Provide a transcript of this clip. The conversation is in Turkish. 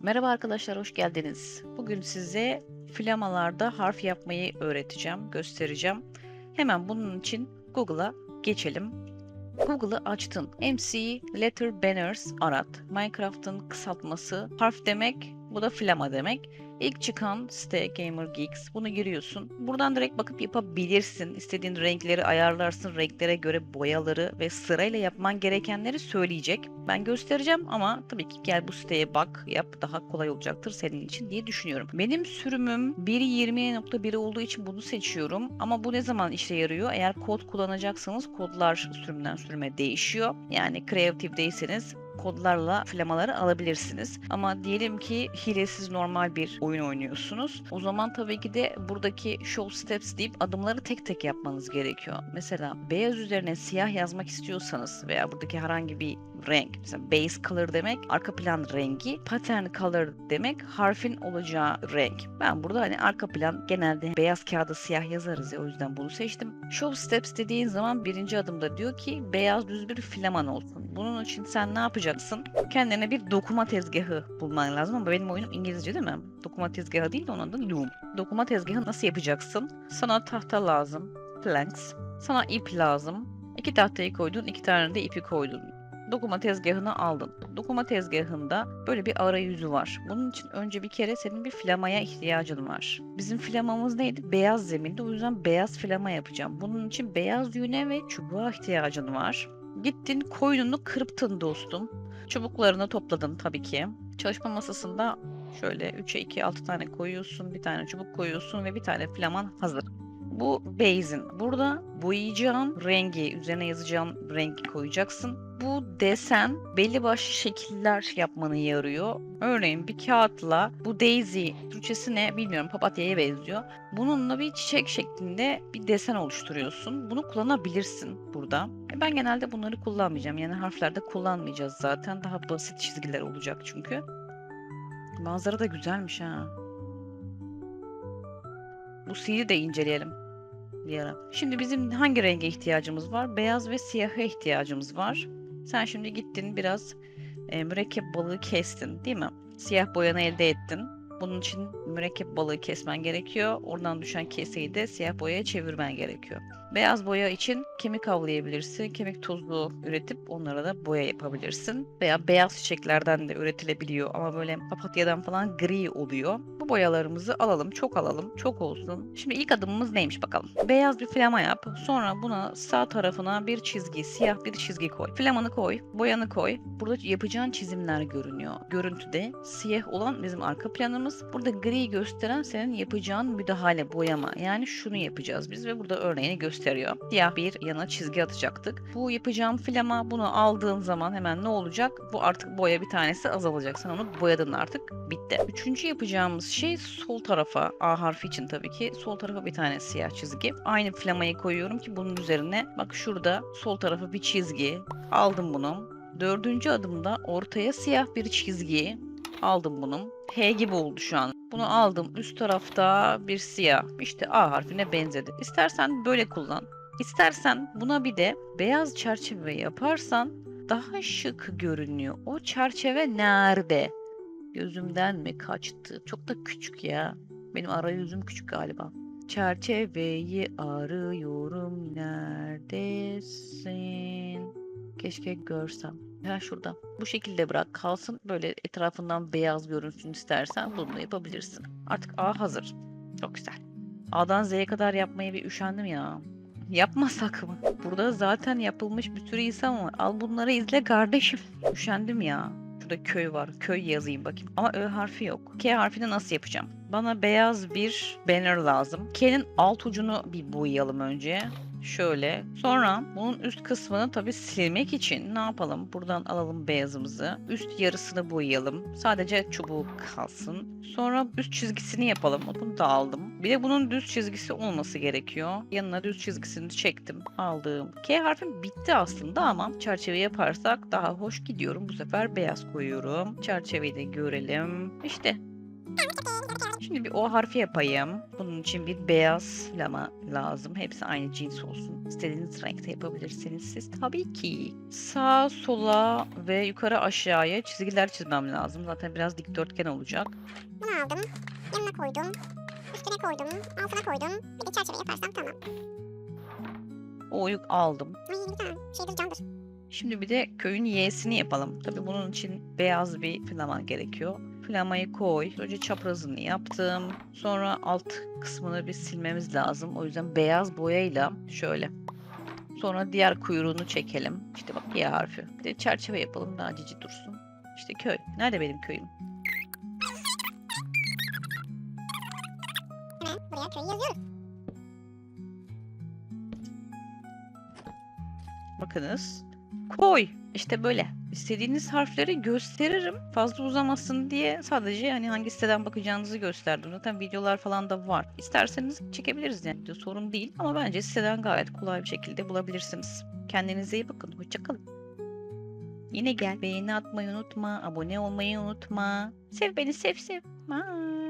Merhaba arkadaşlar, hoş geldiniz. Bugün size flamalarda harf yapmayı öğreteceğim, göstereceğim. Hemen bunun için Google'a geçelim. Google'ı açtın. MC Letter Banners arat. Minecraft'ın kısaltması harf demek, bu da flama demek. İlk çıkan site Gamer Geeks. Bunu giriyorsun. Buradan direkt bakıp yapabilirsin. İstediğin renkleri ayarlarsın. Renklere göre boyaları ve sırayla yapman gerekenleri söyleyecek. Ben göstereceğim ama tabii ki gel bu siteye bak, yap. Daha kolay olacaktır senin için diye düşünüyorum. Benim sürümüm 1.20.1 olduğu için bunu seçiyorum. Ama bu ne zaman işe yarıyor? Eğer kod kullanacaksanız kodlar sürümden sürüme değişiyor. Yani Creative'deyseniz kodlarla flamaları alabilirsiniz. Ama diyelim ki hilesiz normal bir oyun oynuyorsunuz. O zaman tabii ki de buradaki show steps deyip adımları tek tek yapmanız gerekiyor. Mesela beyaz üzerine siyah yazmak istiyorsanız veya buradaki herhangi bir renk. Mesela base color demek arka plan rengi. Pattern color demek harfin olacağı renk. Ben burada hani arka plan genelde beyaz kağıda siyah yazarız ya o yüzden bunu seçtim. Show steps dediğin zaman birinci adımda diyor ki beyaz düz bir filaman olsun. Bunun için sen ne yapacaksın? Kendine bir dokuma tezgahı bulman lazım ama benim oyunum İngilizce değil mi? Dokuma tezgahı değil de onun adı Loom. Dokuma tezgahı nasıl yapacaksın? Sana tahta lazım. Planks. Sana ip lazım. İki tahtayı koydun, iki tane de ipi koydun dokuma tezgahını aldın. Dokuma tezgahında böyle bir arayüzü var. Bunun için önce bir kere senin bir flamaya ihtiyacın var. Bizim flamamız neydi? Beyaz zeminde. O yüzden beyaz flama yapacağım. Bunun için beyaz yüne ve çubuğa ihtiyacın var. Gittin koyununu kırptın dostum. Çubuklarını topladın tabii ki. Çalışma masasında şöyle 3'e 2 6 tane koyuyorsun. Bir tane çubuk koyuyorsun ve bir tane flaman hazır. Bu base'in. Burada boyayacağın rengi, üzerine yazacağın rengi koyacaksın. Bu desen belli başlı şekiller yapmanı yarıyor. Örneğin bir kağıtla bu daisy, Türkçesi ne bilmiyorum papatyaya benziyor. Bununla bir çiçek şeklinde bir desen oluşturuyorsun. Bunu kullanabilirsin burada. E, Ben genelde bunları kullanmayacağım. Yani harflerde kullanmayacağız zaten. Daha basit çizgiler olacak çünkü. Manzara da güzelmiş ha. Bu sihri de inceleyelim bir ara. Şimdi bizim hangi renge ihtiyacımız var? Beyaz ve siyaha ihtiyacımız var. Sen şimdi gittin biraz e, mürekkep balığı kestin değil mi? Siyah boyanı elde ettin. Bunun için mürekkep balığı kesmen gerekiyor. Oradan düşen keseyi de siyah boyaya çevirmen gerekiyor. Beyaz boya için kemik avlayabilirsin. Kemik tozu üretip onlara da boya yapabilirsin. Veya beyaz çiçeklerden de üretilebiliyor ama böyle papatyadan falan gri oluyor. Bu boyalarımızı alalım. Çok alalım. Çok olsun. Şimdi ilk adımımız neymiş bakalım. Beyaz bir flama yap. Sonra buna sağ tarafına bir çizgi, siyah bir çizgi koy. Flamanı koy. Boyanı koy. Burada yapacağın çizimler görünüyor. Görüntüde siyah olan bizim arka planımız. Burada gri gösteren senin yapacağın müdahale, boyama. Yani şunu yapacağız biz ve burada örneğini gösteriyor. Siyah bir yana çizgi atacaktık. Bu yapacağım flama bunu aldığın zaman hemen ne olacak? Bu artık boya bir tanesi azalacak. Sen onu boyadın artık. Bitti. Üçüncü yapacağımız şey sol tarafa A harfi için tabii ki sol tarafa bir tane siyah çizgi. Aynı flamayı koyuyorum ki bunun üzerine bak şurada sol tarafa bir çizgi. Aldım bunu. Dördüncü adımda ortaya siyah bir çizgi. Aldım bunu. H gibi oldu şu an. Bunu aldım. Üst tarafta bir siyah. İşte A harfine benzedi. İstersen böyle kullan. İstersen buna bir de beyaz çerçeve yaparsan daha şık görünüyor. O çerçeve nerede? Gözümden mi kaçtı? Çok da küçük ya. Benim arayüzüm küçük galiba. Çerçeveyi arıyorum neredesin? Keşke görsem. Ha şurada. Bu şekilde bırak kalsın. Böyle etrafından beyaz görünsün istersen bunu yapabilirsin. Artık A hazır. Çok güzel. A'dan Z'ye kadar yapmaya bir üşendim ya. Yapmasak mı? Burada zaten yapılmış bir sürü insan var. Al bunları izle kardeşim. Üşendim ya. Şurada köy var. Köy yazayım bakayım. Ama Ö harfi yok. K harfini nasıl yapacağım? Bana beyaz bir banner lazım. K'nin alt ucunu bir boyayalım önce. Şöyle. Sonra bunun üst kısmını tabii silmek için ne yapalım? Buradan alalım beyazımızı. Üst yarısını boyayalım. Sadece çubuğu kalsın. Sonra üst çizgisini yapalım. Bunu da aldım. Bir de bunun düz çizgisi olması gerekiyor. Yanına düz çizgisini çektim. Aldım. K harfim bitti aslında ama çerçeve yaparsak daha hoş gidiyorum. Bu sefer beyaz koyuyorum. Çerçeveyi de görelim. İşte Şimdi bir O harfi yapayım. Bunun için bir beyaz flama lazım. Hepsi aynı cins olsun. İstediğiniz renkte yapabilirsiniz siz tabii ki. Sağa sola ve yukarı aşağıya çizgiler çizmem lazım. Zaten biraz dikdörtgen olacak. Bunu aldım. Yanına koydum. Üstüne koydum. Altına koydum. Bir de çerçeve yaparsam tamam. O'yu aldım. Ay güzel. Şeydir candır. Şimdi bir de köyün Y'sini yapalım. Tabii bunun için beyaz bir flama gerekiyor. Flamayı koy. Önce çaprazını yaptım. Sonra alt kısmını bir silmemiz lazım. O yüzden beyaz boyayla şöyle. Sonra diğer kuyruğunu çekelim. İşte bak Y harfi. Bir de çerçeve yapalım daha cici dursun. İşte köy. Nerede benim köyüm? Hemen buraya köyü yazıyoruz. Bakınız. Koy. İşte böyle. İstediğiniz harfleri gösteririm. Fazla uzamasın diye sadece hani hangi siteden bakacağınızı gösterdim. Zaten videolar falan da var. İsterseniz çekebiliriz yani. Sorun değil. Ama bence siteden gayet kolay bir şekilde bulabilirsiniz. Kendinize iyi bakın. Hoşçakalın. Yine gel. Beğeni atmayı unutma. Abone olmayı unutma. Sev beni sev sev. Bye.